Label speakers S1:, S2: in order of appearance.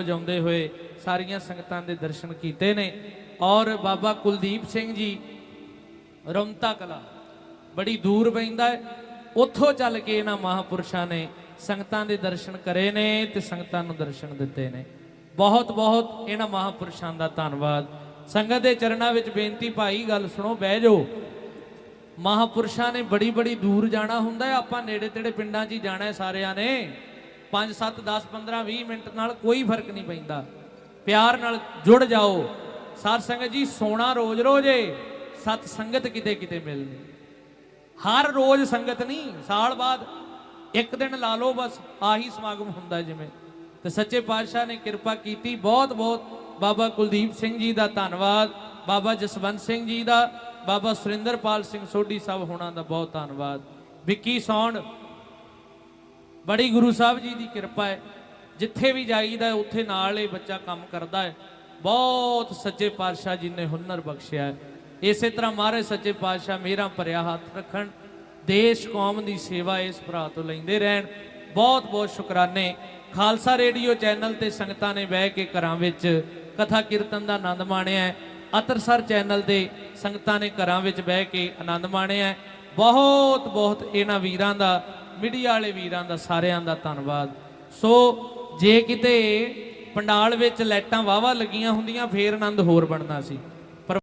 S1: ਵਜਾਉਂਦੇ ਹੋਏ ਸਾਰੀਆਂ ਸੰਗਤਾਂ ਦੇ ਦਰਸ਼ਨ ਕੀਤੇ ਨੇ। ਔਰ ਬਾਬਾ ਕੁਲਦੀਪ ਸਿੰਘ ਜੀ, ਰਮਤਾ ਕਲਾ, ਬੜੀ ਦੂਰ ਪੈਂਦਾ ਹੈ। ਉੱਥੋਂ ਚੱਲ ਕੇ ਇਹਨਾਂ ਮਹਾਪੁਰਸ਼ਾਂ ਨੇ ਸੰਗਤਾਂ ਦੇ ਦਰਸ਼ਨ ਕਰੇ ਨੇ ਤੇ ਸੰਗਤਾਂ ਨੂੰ ਦਰਸ਼ਨ ਦਿੱਤੇ ਨੇ। ਬਹੁਤ ਬਹੁਤ ਇਹਨਾਂ ਮਹਾਪੁਰਸ਼ਾਂ ਦਾ ਧੰਨਵਾਦ। ਸੰਗਤ ਦੇ ਚਰਨਾਂ ਵਿੱਚ ਬੇਨਤੀ, ਭਾਈ, ਗੱਲ ਸੁਣੋ, ਬਹਿ ਜਾਓ। ਮਹਾਪੁਰਸ਼ਾਂ ਨੇ ਬੜੀ ਬੜੀ ਦੂਰ ਜਾਣਾ ਹੁੰਦਾ ਆਪਾਂ ਨੇੜੇ ਤੇੜੇ ਪਿੰਡਾਂ 'ਚ ਹੀ ਜਾਣਾ ਸਾਰਿਆਂ ਨੇ। 5 7 10 15 20 ਮਿੰਟ ਨਾਲ ਕੋਈ ਫ਼ਰਕ ਨਹੀਂ ਪੈਂਦਾ। ਪਿਆਰ ਨਾਲ ਜੁੜ ਜਾਓ। ਸਾਧ ਸੰਗਤ ਜੀ, ਸੋਣਾ ਰੋਜ਼ ਰੋਜ਼ੇ ਸਤ ਸੰਗਤ ਕਿਤੇ ਕਿਤੇ ਮਿਲਣੀ। ਹਰ ਰੋਜ਼ ਸੰਗਤ ਨਹੀਂ, ਸਾਲ ਬਾਅਦ ਇੱਕ ਦਿਨ ਲਾ ਲਓ ਬਸ, ਆਹੀ ਸਮਾਗਮ ਹੁੰਦਾ ਜਿਵੇਂ। ਤੇ ਸੱਚੇ ਪਾਤਸ਼ਾਹ ਨੇ ਕਿਰਪਾ ਕੀਤੀ ਬਹੁਤ ਬਹੁਤ। ਬਾਬਾ ਕੁਲਦੀਪ ਸਿੰਘ ਜੀ ਦਾ ਧੰਨਵਾਦ। ਬਾਬਾ ਜਸਵੰਤ ਸਿੰਘ ਜੀ ਦਾ, ਬਾਬਾ ਸੁਰਿੰਦਰਪਾਲ ਸਿੰਘ ਸੋਢੀ ਸਾਹਿਬ ਹੋਣਾ ਦਾ ਬਹੁਤ ਧੰਨਵਾਦ। ਵਿੱਕੀ ਸੌਣ ਬੜੀ ਗੁਰੂ ਸਾਹਿਬ ਜੀ ਦੀ ਕਿਰਪਾ ਹੈ। ਜਿੱਥੇ ਵੀ ਜਾਈਦਾ ਉੱਥੇ ਨਾਲ ਇਹ ਬੱਚਾ ਕੰਮ ਕਰਦਾ ਹੈ। ਬਹੁਤ ਸੱਚੇ ਪਾਤਸ਼ਾਹ ਜੀ ਨੇ ਹੁਨਰ ਬਖਸ਼ਿਆ ਹੈ। ਇਸੇ ਤਰ੍ਹਾਂ ਮਹਾਰਾਜ ਸੱਚੇ ਪਾਤਸ਼ਾਹ ਮੇਰਾ ਭਰਿਆ ਹੱਥ ਰੱਖਣ। ਦੇਸ਼ ਕੌਮ ਦੀ ਸੇਵਾ ਇਸ ਭਰਾ ਤੋਂ ਲੈਂਦੇ ਰਹਿਣ। ਬਹੁਤ ਬਹੁਤ ਸ਼ੁਕਰਾਨੇ। ਖਾਲਸਾ ਰੇਡੀਓ ਚੈਨਲ ਤੇ ਸੰਗਤਾਂ ਨੇ ਬਹਿ ਕੇ ਘਰਾਂ ਵਿੱਚ ਕਥਾ ਕੀਰਤਨ ਦਾ ਆਨੰਦ ਮਾਣਿਆ ਹੈ। ਅਤਰਸਰ ਚੈਨਲ ਦੇ ਸੰਗਤਾਂ ਨੇ ਘਰਾਂ ਵਿੱਚ ਬਹਿ ਕੇ ਆਨੰਦ ਮਾਣਿਆ ਬਹੁਤ ਬਹੁਤ ਇਹਨਾਂ ਵੀਰਾਂ ਦਾ ਮੀਡੀਆ ਵਾਲੇ ਵੀਰਾਂ ਦਾ ਸਾਰਿਆਂ ਦਾ ਧੰਨਵਾਦ। ਸੋ, ਜੇ ਕਿਤੇ ਪੰਡਾਲ ਵਿੱਚ ਲਾਈਟਾਂ ਵਾਵਾ ਲੱਗੀਆਂ ਹੁੰਦੀਆਂ, ਫੇਰ ਆਨੰਦ ਹੋਰ ਬਣਦਾ ਸੀ।